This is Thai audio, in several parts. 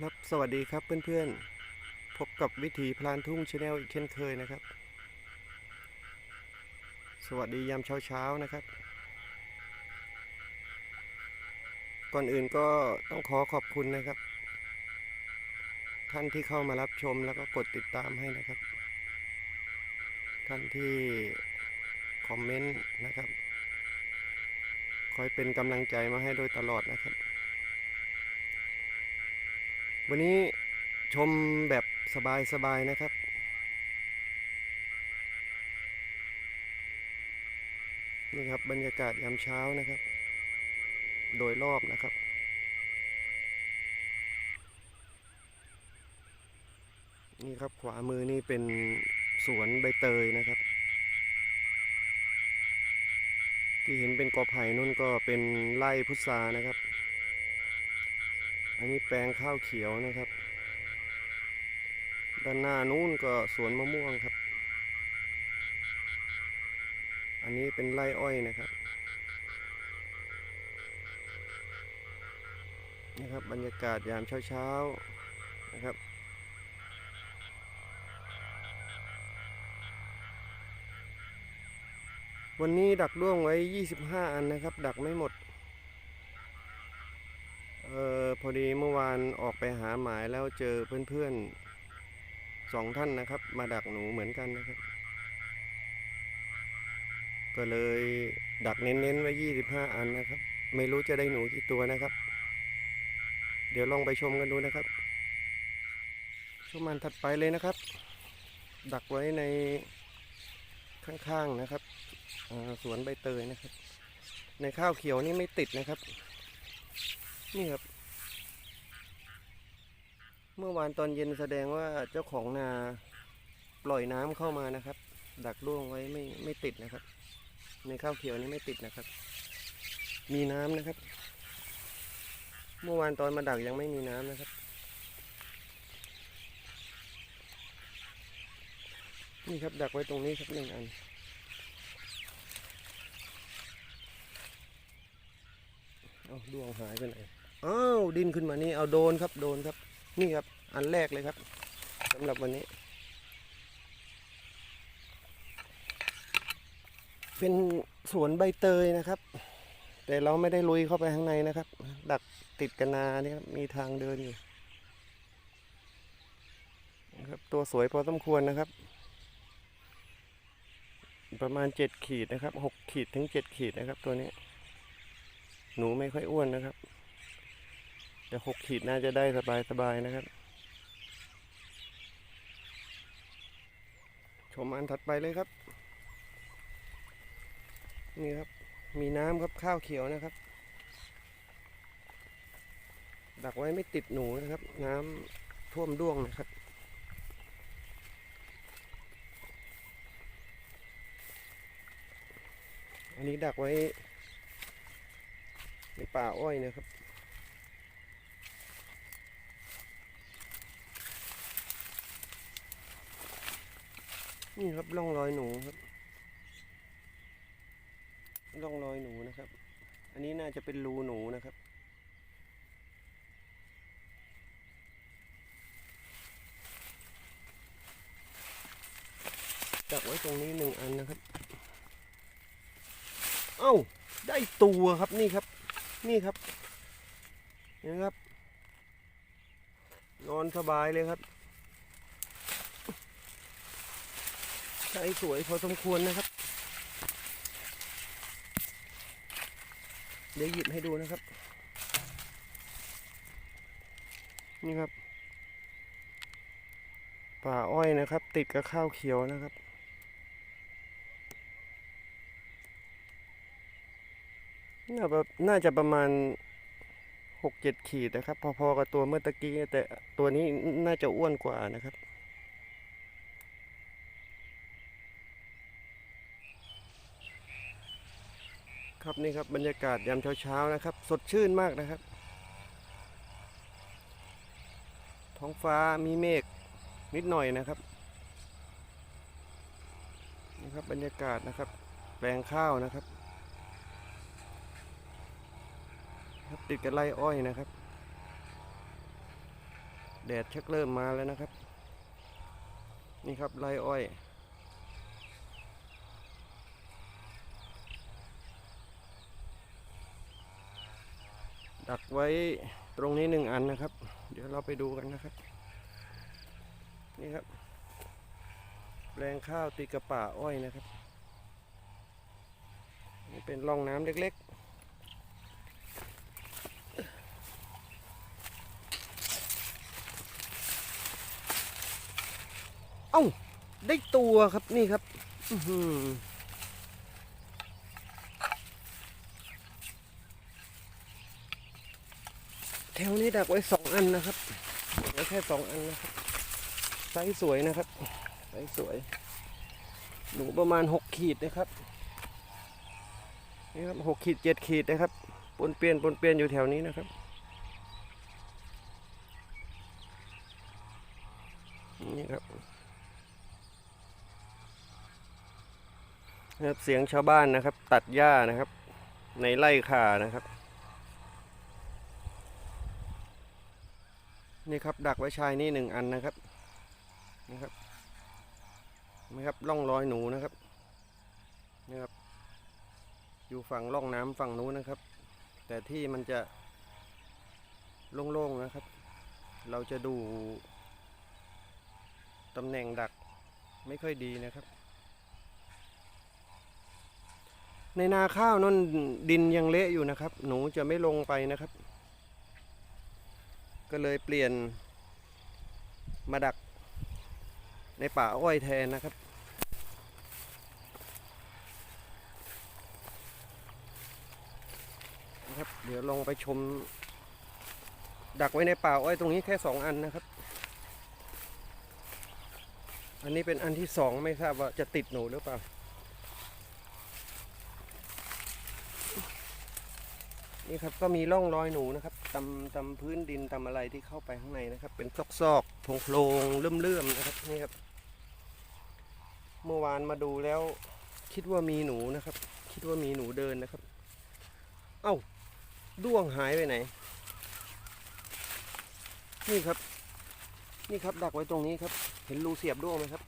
ครับสวัสดีครับเพื่อนๆ พบกับวิถีพลานทุ่งชาแนลอีกเช่นเคยนะครับ สวัสดียามเช้าๆนะครับ ก่อนอื่นก็ต้องขอขอบคุณนะครับ ท่านที่เข้ามารับชมแล้วก็กดติดตามให้นะครับ ท่านที่คอมเมนต์นะครับ คอยเป็นกำลังใจมาให้โดยตลอดนะครับ วันนี้ชมแบบสบายๆนะครับ นี่ครับบรรยากาศยามเช้านะครับ โดยรอบนะครับ นี่ครับขวามือนี่เป็นสวนใบเตยนะครับ ที่เห็นเป็นกอไผ่นู่นก็เป็นไร่พุทรานะครับ อันนี้แปลงข้าวเขียวนะครับ ด้านหน้านู้นก็สวนมะม่วงครับ อันนี้เป็นไร่อ้อยนะครับ นะครับบรรยากาศยามเช้าๆนะครับวันนี้ดักด้วงไว้ 25 อันนะครับ ดักไม่หมด ออพอดีเมื่อวานออกไปหาหมายแล้วเจอเพื่อนๆสองท่านนะครับ มาดักหนูเหมือนกันนะครับ ก็เลยดักเน้นๆไว้25อันนะครับ ไม่รู้จะได้หนูกี่ตัวนะครับ เดี๋ยวลองไปชมกันดูนะครับชมมันถัดไปเลยนะครับ ดักไว้ในข้างๆนะครับสวนใบเตยนะครับ ในข้าวเขียวนี่ไม่ติดนะครับ นี่ครับ เมื่อวานตอนเย็นแสดงว่าเจ้าของนาปล่อยน้ำเข้ามานะครับ ดักล่วงไว้ไม่ไม่ติดนะครับ ในข้าวเขียวนี้ไม่ติดนะครับ มีน้ำนะครับ เมื่อวานตอนมาดักยังไม่มีน้ำนะครับ นี่ครับดักไว้ตรงนี้ครับหนึ่งอันเอาดวงหายไปไหน อ้าวดินขึ้นมานี่เอาโดนครับโดนครับ นี่ครับ อันแรกเลยครับสำหรับวันนี้ เป็นสวนใบเตยนะครับ แต่เราไม่ได้ลุยเข้าไปข้างในนะครับ ดักติดกันนาเนี่ยมีทางเดินอยู่นะครับตัวสวยพอสมควรนะครับ ประมาณเจ็ดขีดนะครับหกขีดถึงเจ็ดขีดนะครับ ตัวนี้ หนูไม่ค่อยอ้วนนะครับ แต่หกขีดน่าจะได้สบายสบายๆนะครับ ชมอันถัดไปเลยครับ นี่ครับ มีน้ำครับข้าวเขียวนะครับ ดักไว้ไม่ติดหนูนะครับ น้ำท่วมด้วงนะครับอันนี้ดักไว้ในป่าอ้อยนะครับ นี่ครับร่องรอยหนูครับร่องรอยหนูนะครับ อันนี้น่าจะเป็นรูหนูนะครับ จับไว้ตรงนี้หนึ่งอันนะครับ เอ้า ได้ตัวครับนี่ครับ นี่ครับนไหมครับ นอนสบายเลยครับใช้ สวยพอสมควรนะครับ เดี๋ยวหยิบให้ดูนะครับ นี่ครับ ป่าอ้อยนะครับ ติดกับข้าวเขียวนะครับน่าแบบน่าจะประมาณหกเจ็ดขีดนะครับ พอๆกับตัวเมื่อตะกี้แต่ตัวนี้น่าจะอ้วนกว่านะครับ ครับนี่ครับบรรยากาศยามเช้าๆนะครับ สดชื่นมากนะครับ ท้องฟ้ามีเมฆนิดหน่อยนะครับนี่ครับบรรยากาศนะครับ แปลงข้าวนะครับ ครับติดกับไร่อ้อยนะครับ แดดชักเริ่มมาแล้วนะครับ นี่ครับไรอ้อย ดักไว้ตรงนี้หนึ่งอันนะครับ เดี๋ยวเราไปดูกันนะครับ นี่ครับแปลงข้าวติดกระป่าอ้อยนะครับ นี่เป็นร่องน้ำเล็กๆ เอ้า ได้ตัวครับนี่ครับ อือหือ แถวนี้ดักไว้สองอันนะครับเหลือแค่สองอันนะครับไซส์สวยนะครับไซส์สวยหนูประมาณหกขีดนะครับนี่ครับหกขีดเจ็ดขีดนะครับปนเปลี่ยนปนเปลี่ยนอยู่แถวนี้นะครับนี่ครับนะครับเสียงชาวบ้านนะครับ ตัดหญ้านะครับ ในไร่ข่านะครับ นี่ครับดักไว้ชายนี่หนึ่งอันนะครับนี่ครับนไหมครับร่องรอยหนูนะครับนี่ครับ อยู่ฝั่งร่องน้ำฝั่งนู้นนะครับ แต่ที่มันจะโล่งๆนะครับ เราจะดูตำแหน่งดักไม่ค่อยดีนะครับ ในนาข้าวนั่นดินยังเละอยู่นะครับ หนูจะไม่ลงไปนะครับ ก็เลยเปลี่ยนมาดักในป่าอ้อยแทนนะครับ นะครับ เดี๋ยวลองไปชม ดักไว้ในป่าอ้อยตรงนี้แค่สองอันนะครับ อันนี้เป็นอันที่สองไม่ทราบว่าจะติดหนูหรือเปล่า นี่ครับก็มีร่องรอยหนูนะครับ ตำตำพื้นดินตำอะไรที่เข้าไปข้างในนะครับ เป็นซอกๆโพรงๆเลื่อมๆนะครับนี่ครับ เมื่อวานมาดูแล้ว คิดว่ามีหนูนะครับ คิดว่ามีหนูเดินนะครับ เอ้าด้วงหายไปไหน นี่ครับ นี่ครับดักไว้ตรงนี้ครับ เห็นรูเสียบด้วงไหมครับ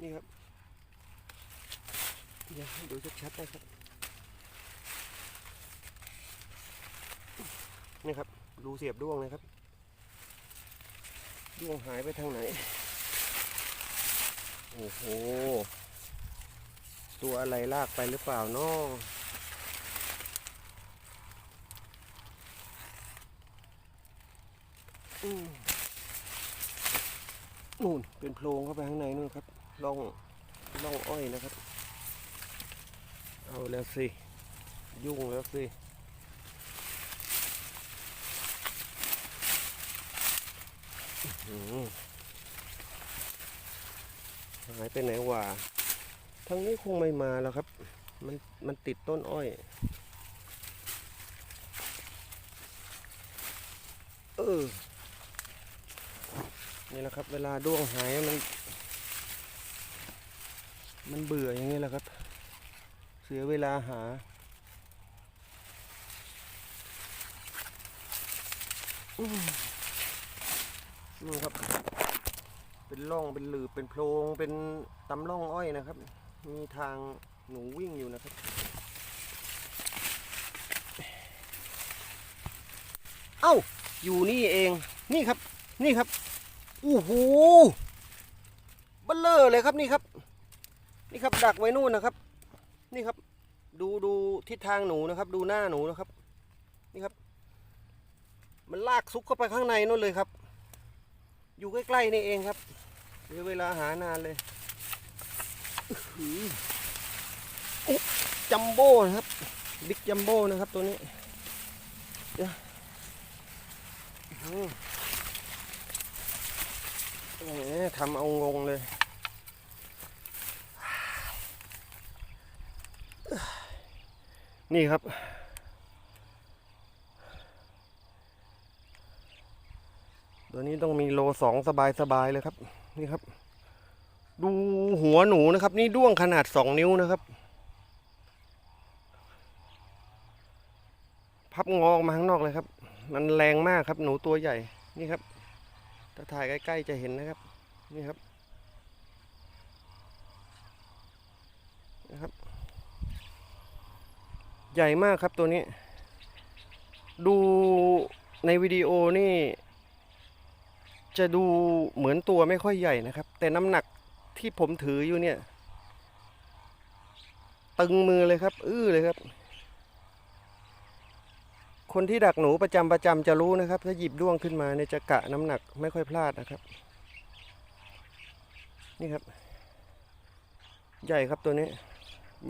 นี่ครับเดี๋ยวให้ดูชัดๆนะครับ นี่ครับรูเสียบด้วงนะครับด้วงหายไปทางไหน โอ้โห ตัวอะไรลากไปหรือเปล่านาะอืมนู่นเป็นโพรงเข้าไปข้างในนู่นครับร่องร่องอ้อยนะครับ เอาแล้วสิ ยุ่งแล้วสิ อืม หายไปไหนวะทางนี้คงไม่มาแล้วครับ มันมันติดต้นอ้อย เออ นี่แหละครับ เวลาด้วงหายมัน มันเบื่ออย่างนี้แหละครับ เสียเวลาหาอืม นี่ครับ เป็นร่องเป็นหลืบเป็นโพรงเป็นตำร่องอ้อยนะครับ มีทางหนูวิ่งอยู่นะครับเอ้าอยู่นี่เองนี่ครับ นี่ครับอู้หูเบัลเลอร์เลยครับนี่ครับ นี่ครับดักไว้นู่นนะครับ นี่ครับ ดูดูทิศทางหนูนะครับ ดูหน้าหนูนะครับ นี่ครับ มันลากซุกเข้าไปข้างในนู่นเลยครับ อยู่ใกล้ๆนี่เองครับเสียเวลาหานานเลยจัมโบ้นะครับ บิ๊กจัมโบ้นะครับตัวนี้เดี๋ยวทำเอางงเลยนี่ครับ ตัวนี้ต้องมีโลสองสบายสบายๆเลยครับ นี่ครับ ดูหัวหนูนะครับ นี่ด้วงขนาดสองนิ้วนะครับ พับงอออกมาข้างนอกเลยครับ มันแรงมากครับ หนูตัวใหญ่นี่ครับ ถ้าถ่ายใกล้ ๆ จะเห็นนะครับ นี่ครับนะครับ ใหญ่มากครับตัวนี้ ดูในวิดีโอนี่ จะดูเหมือนตัวไม่ค่อยใหญ่นะครับ แต่น้ำหนักที่ผมถืออยู่เนี่ย ตึงมือเลยครับ อื้อเลยครับ คนที่ดักหนูประจำประจำจะรู้นะครับ ถ้าหยิบด้วงขึ้นมาเนี่ยจะกะน้ำหนักไม่ค่อยพลาดนะครับ นี่ครับ ใหญ่ครับตัวนี้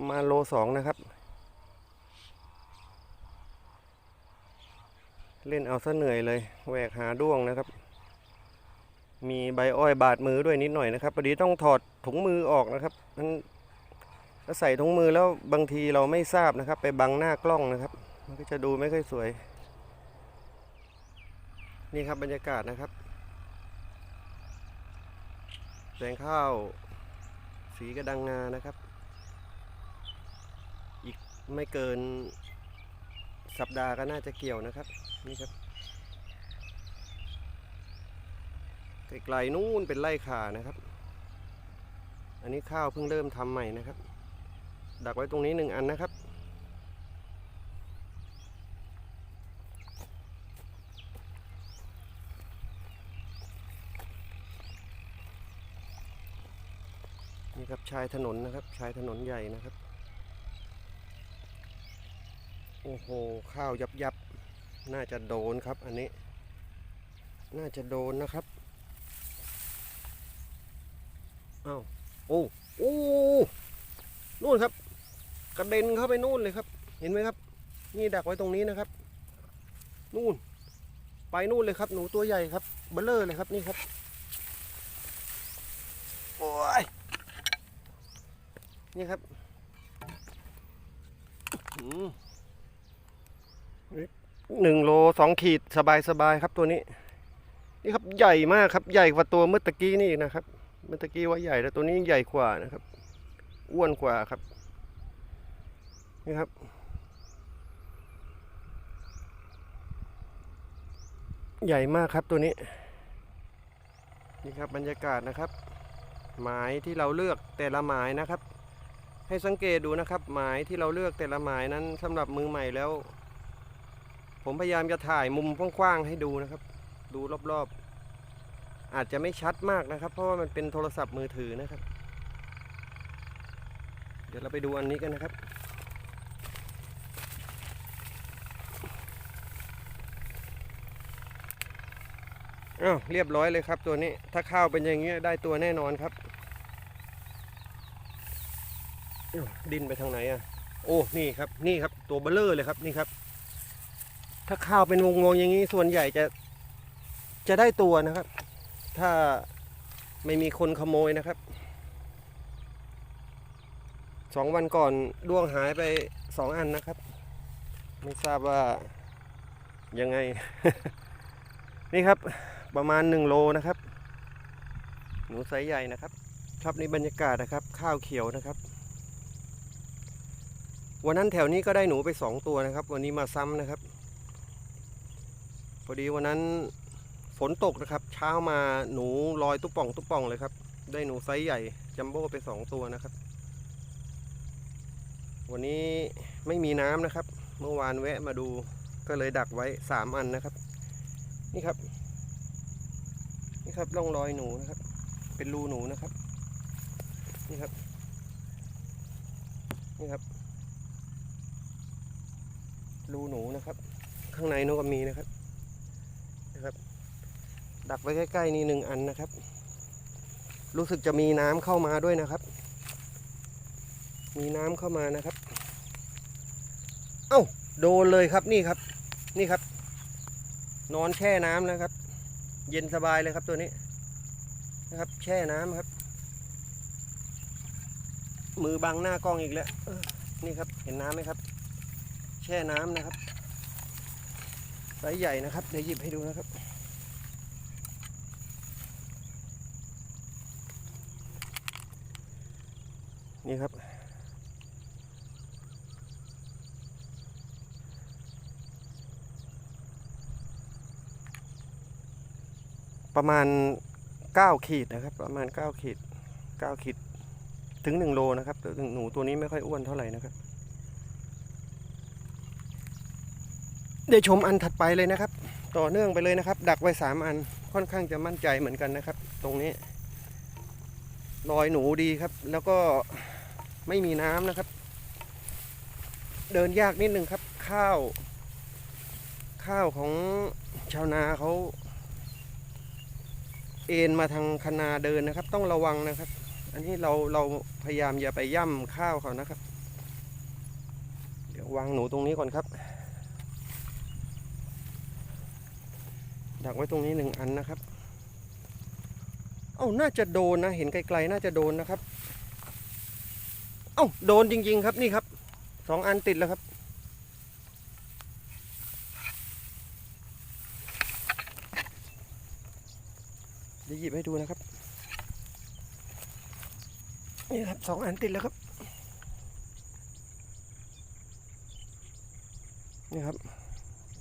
มาโลสองนะครับ เล่นเอาซะเหนื่อยเลยแหวกหาด้วงนะครับ มีใบอ้อยบาดมือด้วยนิดหน่อยนะครับพอดีต้องถอดถุงมือออกนะครับมันถ้าใส่ถุงมือแล้วบางทีเราไม่ทราบนะครับ ไปบังหน้ากล้องนะครับ มันก็จะดูไม่ค่อยสวย นี่ครับบรรยากาศนะครับแสงข้าว สีกระดังงานะครับ อีกไม่เกินสัปดาห์ก็น่าจะเกี่ยวนะครับนี่ครับ ไกลๆนู่นเป็นไร่ข่านะครับ อันนี้ข้าวเพิ่งเริ่มทำใหม่นะครับ ดักไว้ตรงนี้หนึ่งอันนะครับ นี่ครับชายถนนนะครับ ชายถนนใหญ่นะครับ โอ้โห ข้าวยับยับน่าจะโดนครับอันนี้ น่าจะโดนนะครับ อ้าวโอ้โอ้นู่นครับ กระเด็นเข้าไปนู่นเลยครับ เห็นไหมครับ นี่ดักไว้ตรงนี้นะครับ นู่น ไปนู่นเลยครับ หนูตัวใหญ่ครับเบลเลอร์เลยครับนี่ครับโอ้ยนี่ครับหนึ่งโลสองขีดสบายสบายครับตัวนี้ นี่ครับใหญ่มากครับ ใหญ่กว่าตัวเมื่อตะกี้นี่อีกนะครับ เมื่อตะกี้ว่าใหญ่แล้วตัวนี้ใหญ่กว่านะครับ อ้วนกว่าครับ นี่ครับ ใหญ่มากครับตัวนี้ นี่ครับบรรยากาศนะครับ หมายที่เราเลือกแต่ละหมายนะครับ ให้สังเกตดูนะครับหมายที่เราเลือกแต่ละหมายนั้นสำหรับมือใหม่แล้ว ผมพยายามจะถ่ายมุมกว้างๆให้ดูนะครับ ดูรอบๆ อาจจะไม่ชัดมากนะครับ เพราะว่ามันเป็นโทรศัพท์มือถือนะครับ เดี๋ยวเราไปดูอันนี้กันนะครับ อ้าวเรียบร้อยเลยครับตัวนี้ ถ้าข้าวเป็นอย่างนี้ได้ตัวแน่นอนครับ ดินไปทางไหนอะ โอ้ นี่ครับ นี่ครับ ตัวเบลเลอร์เลยครับ นี่ครับ ถ้าข้าวเป็นวงวงๆอย่างนี้ ส่วนใหญ่จะจะได้ตัวนะครับ ถ้าไม่มีคนขโมยนะครับสองวันก่อนด้วงหายไปสองอันนะครับ ไม่ทราบว่ายังไง นี่ครับประมาณหนึ่งโลนะครับ หนูไซส์ใหญ่นะครับครับนี่บรรยากาศนะครับ ข้าวเขียวนะครับ วันนั้นแถวนี้ก็ได้หนูไปสองตัวนะครับ วันนี้มาซ้ำนะครับ พอดีวันนั้น ฝนตกนะครับ เช้ามาหนูลอยตุ๊ป่องตุ๊ป่องเลยครับ ได้หนูไซส์ใหญ่จัมโบ้ไปสองตัวนะครับ วันนี้ไม่มีน้ำนะครับ เมื่อวานแวะมาดูก็เลยดักไว้สามอันนะครับ นี่ครับ นี่ครับร่องรอยหนูนะครับ เป็นรูหนูนะครับ นี่ครับ นี่ครับ รูหนูนะครับ ข้างในนก็มีนะครับ ดักไว้ใกล้ๆนี่หนึ่งอันนะครับ รู้สึกจะมีน้ำเข้ามาด้วยนะครับ มีน้ำเข้ามานะครับ เอ้าโดนเลยครับนี่ครับ นี่ครับ นอนแช่น้ำนะครับ เย็นสบายเลยครับตัวนี้นะครับ แช่น้ำครับ มือบังหน้ากล้องอีกแล้วนี่ครับเห็นน้ำไหมครับ แช่น้ำนะครับไซส์ใหญ่นะครับเดี๋ยวหยิบให้ดูนะครับ นี่ครับ ประมาณเก้าขีดนะครับ ประมาณเก้าขีดเก้าขีด ถึงหนึ่งโลนะครับแต่หนูตัวนี้ไม่ค่อยอ้วนเท่าไหร่นะครับ เดี๋ยวชมอันถัดไปเลยนะครับ ต่อเนื่องไปเลยนะครับ ดักไว้สามอันค่อนข้างจะมั่นใจเหมือนกันนะครับ ตรงนี้รอยหนูดีครับ แล้วก็ ไม่มีน้ำนะครับ เดินยากนิดนึงครับ ข้าว ข้าวของชาวนาเขาเอ็นมาทางคนาเดินนะครับ ต้องระวังนะครับ อันนี้เราเราพยายามอย่าไปย่ำข้าวเขานะครับ เดี๋ยววางหนูตรงนี้ก่อนครับ ดักไว้ตรงนี้หนึ่งอันนะครับ เอ้าน่าจะโดนนะ เห็นไกลๆ น่าจะโดนนะครับ อ้าโดนจริง ๆ ครับนี่ครับสองอันติดแล้วครับเดี๋ยวหยิบให้ดูนะครับ นี่ครับสองอันติดแล้วครับ นี่ครับ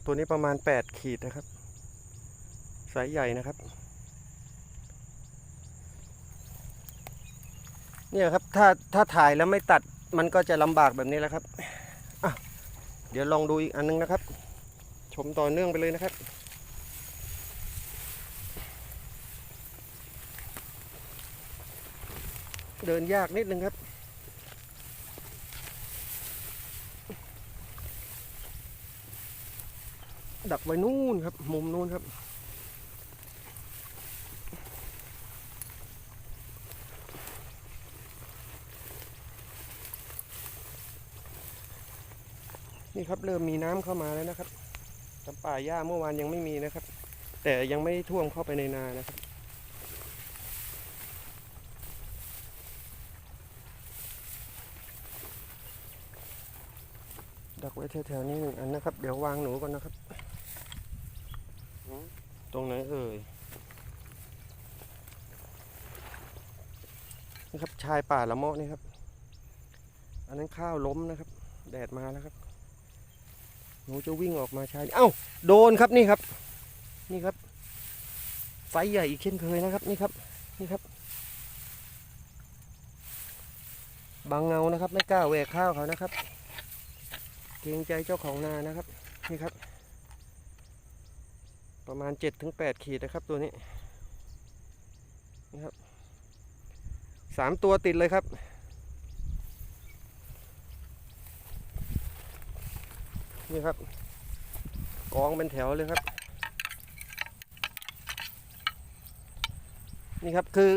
ตัวนี้ประมาณแปดขีดนะครับ สายใหญ่นะครับ เนี่ยครับถ้าถ้าถ่ายแล้วไม่ตัดมันก็จะลำบากแบบนี้แหละครับอะเดี๋ยวลองดูอีกอันนึงนะครับ ชมต่อเนื่องไปเลยนะครับเดินยากนิดนึงครับ ดักไว้นู่นครับ มุมนู่นครับ นี่ครับเริ่มมีน้ำเข้ามาแล้วนะครับตำป่าหญ้าเมื่อวานยังไม่มีนะครับ แต่ยังไม่ท่วมเข้าไปในนานะครับ ดักไว้แถวๆนี้หนึ่งอันนะครับ เดี๋ยววางหนูก่อนนะครับ ตรงไหนเอ่ยนี่ครับชายป่าละเมาะนี่ครับ อันนั้นข้าวล้มนะครับ แดดมาแล้วครับ หนูจะวิ่งออกมาชายเอ้าโดนครับนี่ครับ นี่ครับไฟใหญ่อีกเช่นเคยนะครับนี่ครับนี่ครับ บางเงานะครับ ไม่กล้าแหวกข้าวเขานะครับ เกรงใจเจ้าของนานะครับนี่ครับ ประมาณเจ็ดถึงแปดขีดนะครับตัวนี้นี่ครับสามตัวติดเลยครับ นี่ครับ กองเป็นแถวเลยครับ นี่ครับคือ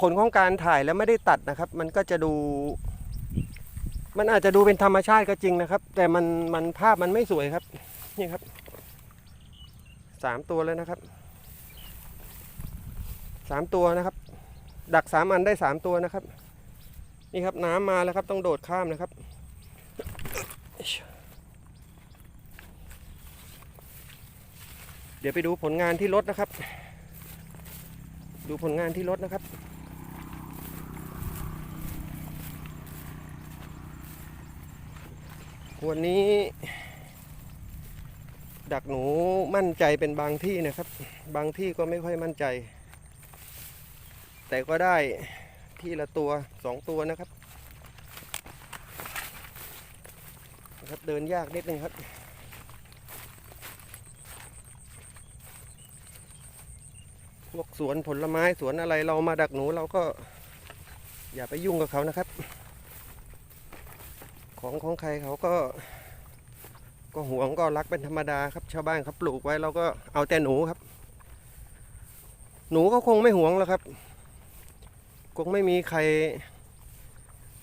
ผลของการถ่ายแล้วไม่ได้ตัดนะครับ มันก็จะดู มันอาจจะดูเป็นธรรมชาติก็จริงนะครับ แต่มันมันภาพมันไม่สวยครับ นี่ครับสามตัวเลยนะครับสามตัวนะครับ ดักสามอันได้สามตัวนะครับ นี่ครับน้ำมาแล้วครับต้องโดดข้ามนะครับ ดี๋ยวไปดูผลงานที่รถนะครับ ดูผลงานที่รถนะครับ วันนี้ ดักหนูมั่นใจเป็นบางที่นะครับ บางที่ก็ไม่ค่อยมั่นใจ แต่ก็ได้ที่ละตัวสองตัวนะครับนะครับ เดินยากนิดนึงครับ พวกสวนผลไม้สวนอะไรเรามาดักหนูเราก็ อย่าไปยุ่งกับเขานะครับ ของของใครเขาก็ ก็หวงก็รักเป็นธรรมดาครับชาวบ้านเขาปลูกไว้เราก็เอาแต่หนูครับ หนูก็คงไม่หวงแล้วครับ คงไม่มีใคร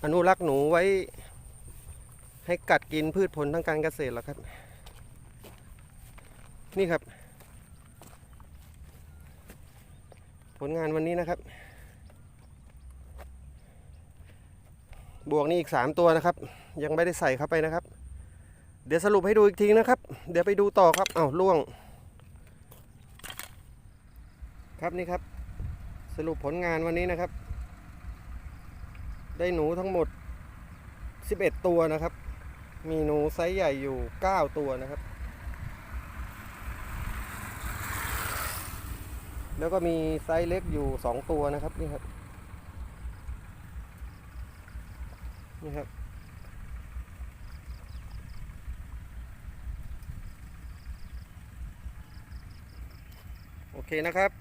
อนุรักษ์หนูไว้ ให้กัดกินพืชผลทางการเกษตรหรอกครับ นี่ครับ ผลงานวันนี้นะครับ บวกนี่อีกสามตัวนะครับ ยังไม่ได้ใส่เข้าไปนะครับ เดี๋ยวสรุปให้ดูอีกทีนะครับ เดี๋ยวไปดูต่อครับเอา้าล่วง ครับนี่ครับ สรุปผลงานวันนี้นะครับ ได้หนูทั้งหมด 11 ตัวนะครับ มีหนูไซส์ใหญ่อยู่ 9 ตัวนะครับ แล้วก็มีไซส์เล็กอยู่สองตัวนะครับนี่ครับนี่ครับโอเคนะครับ